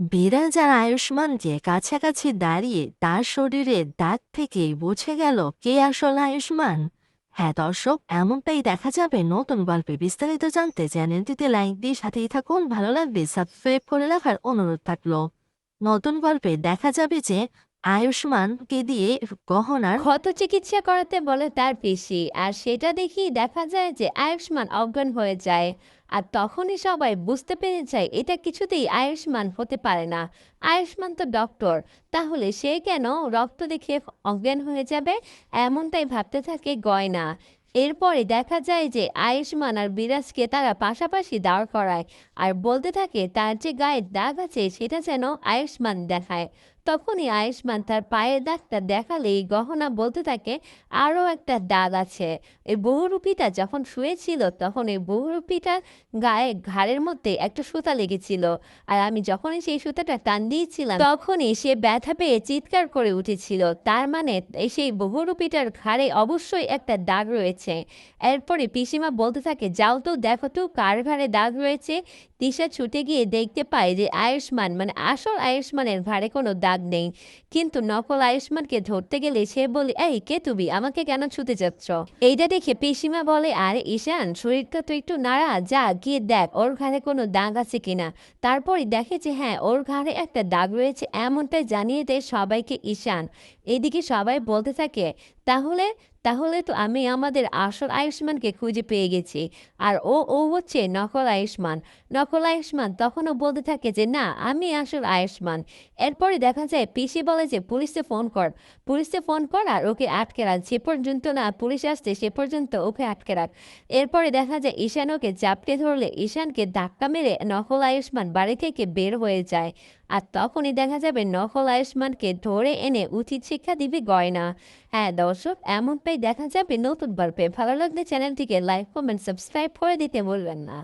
বিড়াল যার আয়ুষ্মানকে কাছাকাছি দাঁড়িয়ে তার শরীরে দাগ থেকেই বুঝে গেল কে আসল আয়ুষ্মান। হ্যাঁ দর্শক, এমনটাই দেখা যাবে। নতুন গল্পে বিস্তারিত জানতে চ্যানেলটিতে লাইক দিয়ে সাথেই থাকুন। ভালো লাগবে সাবস্ক্রাইব করে রাখার অনুরোধ থাকল। নতুন গল্পে দেখা যাবে যে আয়ুষ্মানকে দিয়ে গহনার ক্ষত চিকিৎসা করাতে বলে তার পিসি, আর সেটা দেখেই দেখা যায় যে আয়ুষ্মান অজ্ঞান হয়ে যায়। আর তখনই সবাই বুঝতে পেরে যায় এটা কিছুতেই আয়ুষ্মান হতে পারে না। আয়ুষ্মান তো ডক্টর, তাহলে সে কেন রক্ত দেখে অজ্ঞান হয়ে যাবে? এমনটাই ভাবতে থাকে গয়না। এরপরে দেখা যায় যে আয়ুষ্মান আর বিরাজকে তারা পাশাপাশি দাঁড় করায়, আর বলতে থাকে তার যে গায়ের দাগ আছে সেটা যেন আয়ুষ্মান দেখায়। তখনই আয়ুষ্মান তার পায়ের দাগটা দেখালেই গহনা বলতে থাকে আরও একটা দাগ আছে। এই বহুরূপীটা যখন শুয়েছিল, তখন এই বহুরূপীটার গায়ে ঘাড়ের মধ্যে একটা সুতা লেগেছিল। আর আমি যখনই সেই সুতাটা টান দিয়েছিলাম, তখনই সে ব্যথা পেয়ে চিৎকার করে উঠেছিল। তার মানে এই সেই বহুরূপীটার ঘাড়ে অবশ্যই একটা দাগ রয়েছে। এরপরে পিসিমা বলতে থাকে, যাও তো, দেখো তো, কার ঘাড়ে দাগ রয়েছে? তিশা ছুটে গিয়ে দেখতে পায় যে আয়ুষ্মান মানে আসল আয়ুষ্মানের ঘাড়ে কোনো দাগ নেই। কিন্তু নকল আয়ুষ্মানকে ধরতে গেলে সে বলে, এই, কে তুমি? আমাকে কেন ছুতে যাচ্ছ? এইটা দেখে পিসিমা বলে, আরে, ঈশান, শরীরটা তো একটু নাড়া, যা, গিয়ে দেখ, ওর ঘাড়ে কোনো দাগ আছে কিনা? তারপরে দেখে যে হ্যাঁ ওর ঘাড়ে একটা দাগ রয়েছে, এমনটাই জানিয়ে দেয় সবাইকে ঈশান। এদিকে সবাই বলতে থাকে তাহলে তাহলে তো আমি আমাদের আসল আয়ুষ্মানকে খুঁজে পেয়ে গেছি। আর ও ও হচ্ছে নকল আয়ুষ্মান। নকল আয়ুষ্মান তখনও বলতে থাকে যে, না, আমি আসল আয়ুষ্মান। এরপরে দেখা যায়, পিসি বলে যে, পুলিশে ফোন কর। পুলিশে ফোন কর আর ওকে আটকে রাখ। যে পর্যন্ত না, পুলিশ আসছে, সে পর্যন্ত ওকে আটকে রাখ। এরপরে দেখা যায়, ঈশান ওকে চাপটে ধরলে, ঈশানকে ধাক্কা মেরে নকল আয়ুষ্মান বাড়ি থেকে বের হয়ে যায়। আর তখনই দেখা যাবে, নকল আয়ুষ্মানকে ধরে এনে উচিত শিক্ষা দিবে গয়না। হ্যাঁ দর্শক এমনটাই দেখা যাবে নতুন পর্বে। ভালো লাগলে চ্যানেলটিকে লাইক কমেন্ট সাবস্ক্রাইব করে দিতে বলবেন না।